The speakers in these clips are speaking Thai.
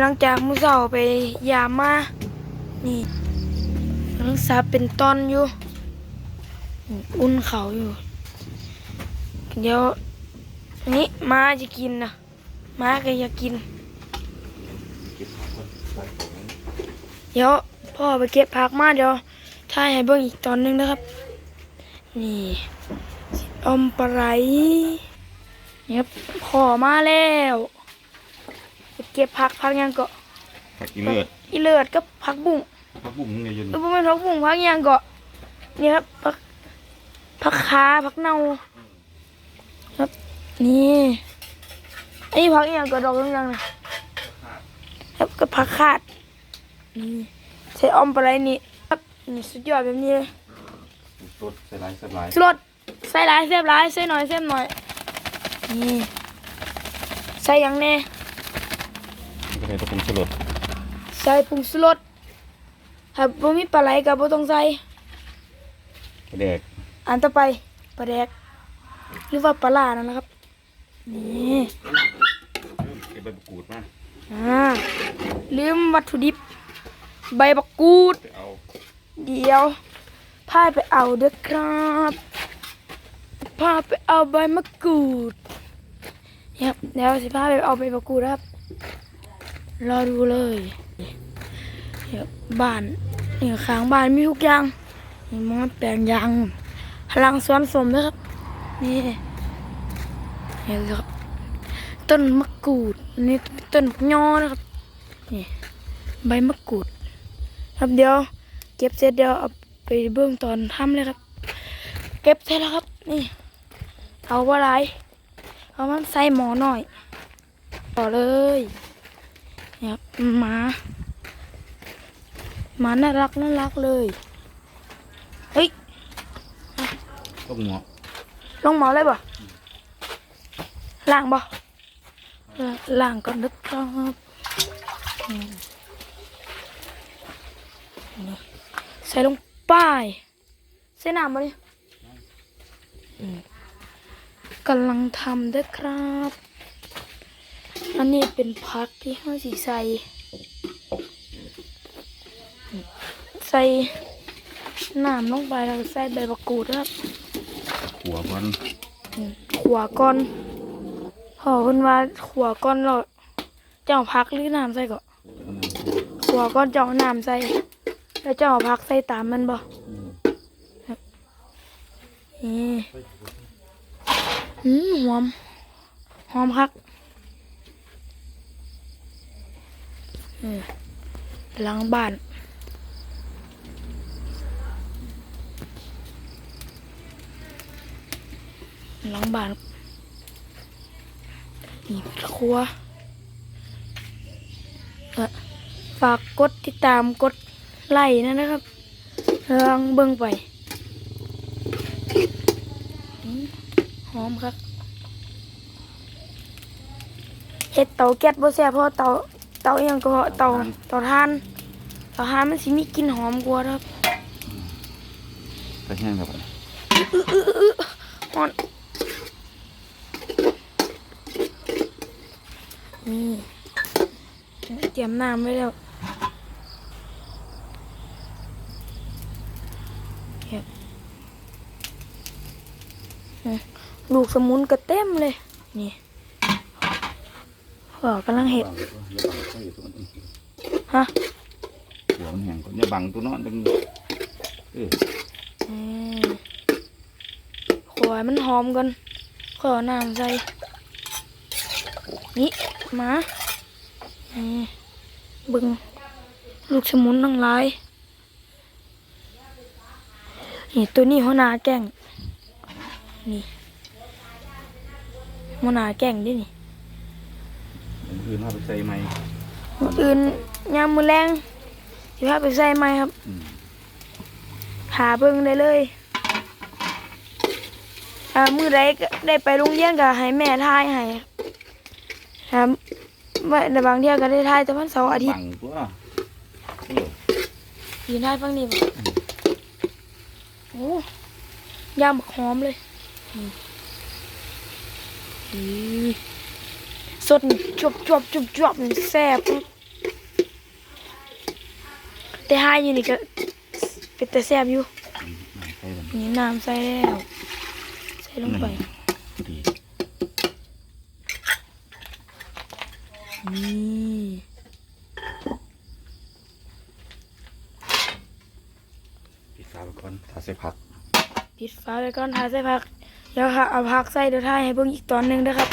หลังจากมือเช้าไปยามมา นี่กำลังซับเป็นตอนอยู่ อุ่นเขาอยู่ เดี๋ยว นี่มาจะกินนะมาก็อยากกิน เดี๋ยวพ่อไปเก็บผักมาเดี๋ยวถ่ายให้เบิ่งอีกตอนหนึงนะครับ นี่อมปลาไหลเนี่ยครับพ่อมาแล้ว เก็บผักผักหยังก็ผักอีเลือดอีเลือดกับผักบุ้งผักบุ้งนี่ยืนหรือว่าเป็นผักบุ้งผักหยังก็เนี่ยครับผักผักขาผักเน่าครับนี่อันนี้ผักอหยังก็ดอกเหลืองๆนะครับกับผักขาดนี่ใส่อมปลาไหลนี่ครับนี่สุดยอดแบบนี้เลยสดใส่ลายใส่ลายสลดใส่หลายเสียบหลายใส่หน่อยเสียบหน่อยนี่ใส่หยังแน่ ก็เลยต้องปรุงสลดใส่ผงชูรสถ้าบ่มีปลาไหลก็บ่ต้องใส่กระแดกอันต่อไปปลาแดก หรือว่าปลาล่านั่นแหละครับ นี่เก็บใบมะกรูดมาอ่าลืมวัตถุดิบ ใบบักกูดไปเอาเดี๋ยวพาไปเอาเด้อครับพาไปเอาใบมะกรูดครับเดี๋ยวสิพาไปเอาใบมะกรูดครับ รอดูเลยเนี่ยบ้านนี่ข้างบ้านมีทุกอย่างนี่มอนแปลงยางพลังสวนสมนะครับ นี่เห็นแล้วครับต้นมะกรูดอันนี่ต้นมะยอนะครับนี่ใบมะกรูด ครับเดี๋ยวเก็บเสร็จเดี๋ยวเอาไปเบื้องตอนทำเลยครับ เก็บเสร็จแล้วครับ นี่ เอาว่าไรเอามันใส่หมอหน่อย ต่อเลย หมาหมาน่ารักน่ารักเลย เฮ้ยต้มหัวลงหมอเลยบ่ล้างบ่เออล้างก่อนนะครับอืมนี่ใส่ลงไปใส่น้ำมาดิอืมกำลังทำเด้วยครับ อันนี้เป็นพักที่ห้าสีใส่อืมใส่น้ำลงไปแล้วก็ใส่ใบมะกรูดนะครับหัวมันขวาก้อนพอเพิ่นว่าขวาก้อนเราเจ้าพักหรือน้ำใส่ก็ขวาก้อนเจ้าน้ำใส่ แล้วเจ้าพักใส่ตามมันบ่นี่อืมหอมหอมคัก เออหลังบ้านหลังบ้านนี่ครัวเอ่อฝากกดติดตามกดไลค์นะนะครับลองเบิ่งไปหอมครับเฮ็ดเตาแก๊สบ่แซ่บเพราะเตา เตาอหยังก็เตาเตาถ่านเตาถ่านมันสิมีกลิ่นหอมกว่าครับไปแห้งครับฮอนนี่เตรียมน้ำไว้แล้วเก็บอืมลูกสมุนกระเต็มเลย นี่ พ่อกำลังเห็ดฮะหัวมันแห้งก่อนอย่าบังตัวนอนดึงเอออืมขวายมันหอมก่อนขอน้ำใส่นี่มานี่เบึงลูกสมุนทั้งหลายนี่ตัวนี้หัวหน้าแก่งนี่หัวหน้าแก่งดินี่ อื่นเอาไปใส่ไหมมื้ออื่นยามมือแรงสิพาไปใส่ไหมครับอืมหาเบิ่งได้เลยอ่ามือใดก็ได้ไปโรงเรียนก็ให้แม่ทายให้ครับว่าในบางเที่ยก็ได้ทายแต่วันเสาร์อาทิตบัย์งตัวเออยืนทายฟังนี่บ่โอ้ยามบักหอมเลยนี่อือ สดนี่จวบจวบจวบจวบนี่แซ่บแต่หายอยู่นี่ก็เป็นแต่แซ่บอยู่ใส่กันนี่น้ำใส่แล้วใส่ลงไปดีนี่ปิดฝาไปก่อนถ้าใส่ผักปิดฝาไว้ก่อนทาใส่ผักเดี๋ยวค่ะเอาผักใส่เดี๋ยวทายให้เบิ่งอีกตอนหนึงนะครับ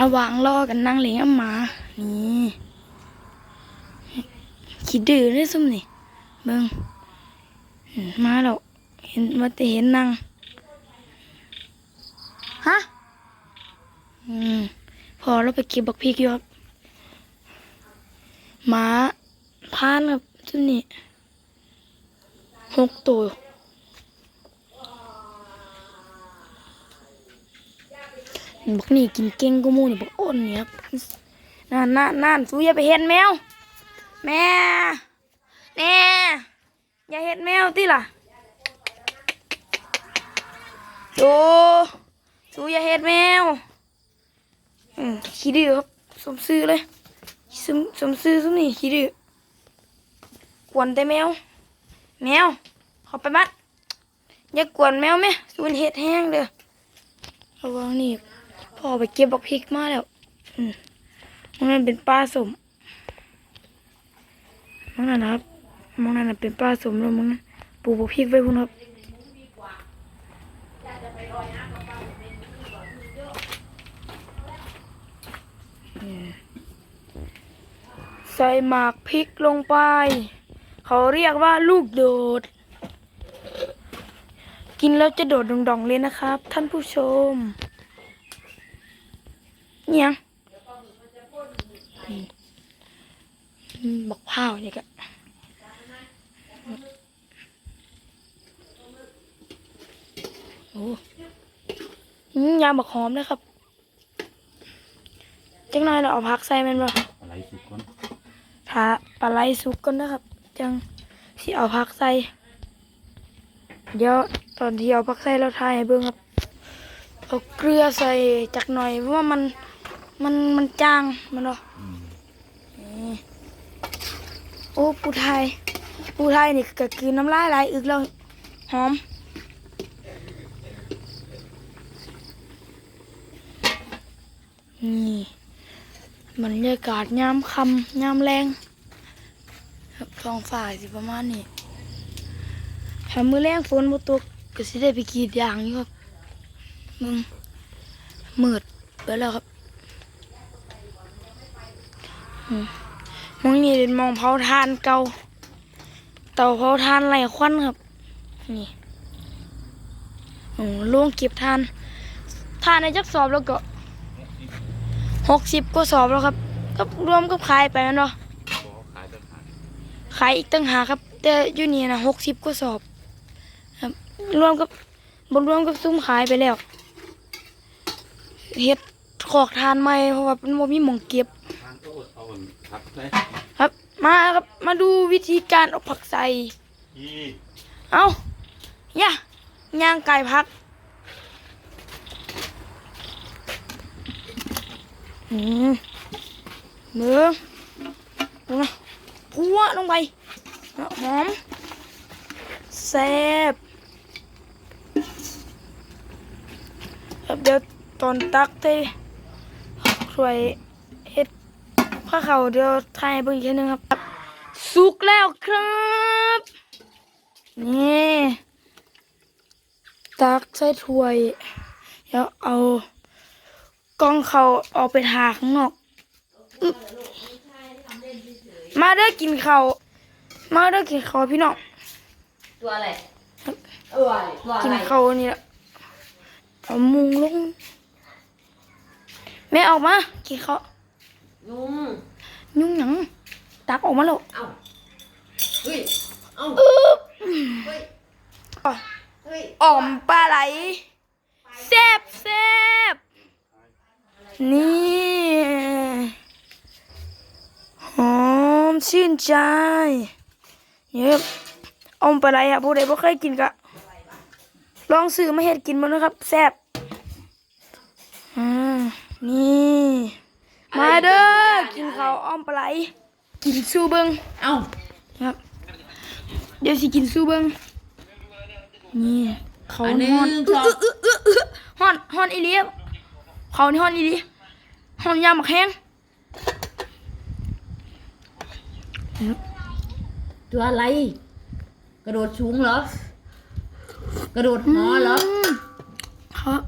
ระว่างรอกันนั่งเลี้ยงหมา นี่คิดดื้อเลยซุ่มนี่เบิ่งมาแล้วเห็นมาแต่เห็นนั่งฮะอืมพอเราไปเก็บบักพริกอยู่ครับหมาพานครับซุ่มนี่หกตัว บักนี่กินเก่งกูมูนี่บักอ้นเนี่ยครับนั่นนั่นนั่นสู้อย่าไปเห็นแมว แม่แน่อย่าเห็นแมวติล่ะดูสู้อย่าเห็นแมวอืมขี้ดื้อครับสมซื้อเลยสมสมซื้อสมนี่ขี้ดื้อกวนแต่แมว แมวข้าไปบัดอย่ากวนแมวไหมสูนเห็ดแห้งเด้อระวังนี่ พ่อไปเก็บบักพริกมาแล้วมองนั้นเป็นปลาสมมองนั้นนะครับมองนั้นเป็นปลาสมแล้วมองนั้นปลูกบักพริกไว้พุ่นครับใส่หมากพริกลงไป เขาเรียกว่าลูกโดด กินแล้วจะโดดดองๆเลยนะครับ ท่านผู้ชม เนี่ยงอืมอืมบักพร้าวนี่ก็โอ้อืมยามบักหอมนะครับจังหน่อยเราเอาผักใส่แมันบ่อะไรสุกก่อนถ้าปลาไหลสุกก่อนนะครับ จังสิเอาผักใส่ เดี๋ยวตอนที่เอาผักใส่เราทายให้เบิ่งครับเอาเกลือใส่จักหน่อยเพราะว่ามัน มันมันจางมันเนาะอืมนี่โอ้ปูไทย ปูไทยนี่ก็คือน้ำลายไหลายอึกแล้วหอมนี่บรรยากาศยามค่ำยามแรงครับท้องฟ้าสิประมาณนี้ถ้ามือแรงฝนบ่ตกก็สิได้ไปกรีดยางอยู่ครับมึงมืดไปแล้วครับอื มองนี่เป็นมองเผาทานเก่าเตาเผาทานไหลควันครับ นี่โอ้ล่วงเก็บทานทานในจักสอบแล้วก็หกสิบก็สอบแล้วครับ ก็รวมกับขายไปแล้วเนาะขายอีกตั้งหาครับ แต่ยูนี่นะหกสิบก็สอบ ครับ รวมกับบรวมกับซุ้มขายไปแล้วเฮ็ดขอกทานใหม่เพราะว่ามันบ่มีหม่องเก็บ ทางโอ้เอาอันผักใส่ครับ มาครับมาดูวิธีการเอาผักใส่ อีเอาย่าย่างไก่พักอืมเมืองดูนะพัวลงไปแล้วหอมแซ่บครับเดี๋ยวตอนตักเต้ช่วยเฮ็ด ข้าวเขาวเดี๋ยวทายให้เบิ่งอีกทีหนึงครับ สุกแล้วครับ นี่ตักใส่ถ้วยแล้วเอากล้องเขาออกไปทาข้างนอกอึ๊บมาเด้อกินเขาวมาเด้อกินเขาวพี่น้องตัวอะไรเออตัวกิอะนไรเขาวนี่แหละเอามุงลงแม่ออกมากินเขาว ยุ่งยุ่งหยังตักออกมาแล้วเอ้าเฮ้ยเอ้าอึ๊บเฮ้ยอะเฮ้ยอ่อมปลาไหลแซ่บแซ่บนี่หอมชื่นใจเนี่ยครับอ่อมปลาไหลอะผู้ใดบ่เคยกินก็ลองซื้อมาเฮ็ดกินบ้างนะครับแซ่บอ่านี่ มาเด้อกินข้าวอ้อมปลาไหลกินสู้เบิงเอ้าครับ เดี๋ยวสิกินสู้เบิงนี่เขาอันหนึ่ฮ้อนงอึสองอึอึอึฮ้อนฮ้อนอีหลีเขานี่ฮ้อนอีหลีฮ้อนยามบักแห้งตัวอะไร กระโดดสูงเหรอ กระโดดหอเหรอมครับ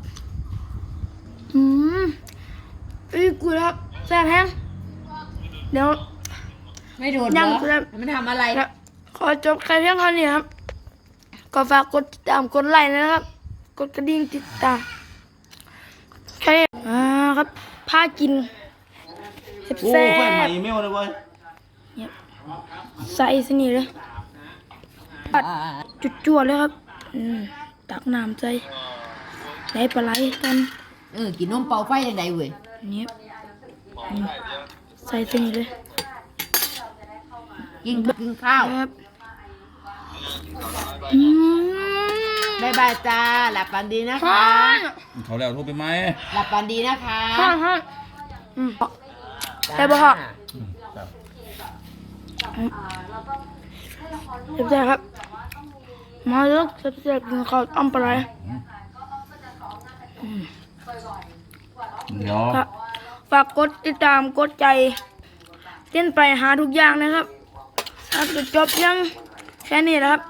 อืมอีกูครับ แซ่บแห้งเดี๋ยว ไม่โดดเหรยัองครับมันทำอะไรครับ ขอจบแค่เพียงเท่านี้ครับก็ฝากกดติดตามกดไลค์นะครับ กดกระดิ่งติดตามแค่นี้อ่าครับพากินโอ้แซ่ไฟไหม้บอีเมลเลยเว้ยๆใส่สนี่เลยปัดจุดจวดเลยครับ อืมตักน้ำใส่ได้ปลาไหลกัน เออกินนมเป่าไฟยังไงเว้ยเนี่ยอืม ใส่สนี่เลยกินกินข้าวครับอืมบายบายจ้า หลับฝันดีนะฮ่าคะ เขาแล้วโทรไปไหมหลับฝันดีนะคะฮ่าฮ่าอืมได้ปะคะเจ็บใจครับ มาเลิกเจ็บใจกินข้าวอ้อมปลาไหลเดี๋ยวฝากฝากกดติดตามกดใจเต้นไปหาทุกอย่างนะครับครับจะจบยังแค่นี้นะครับ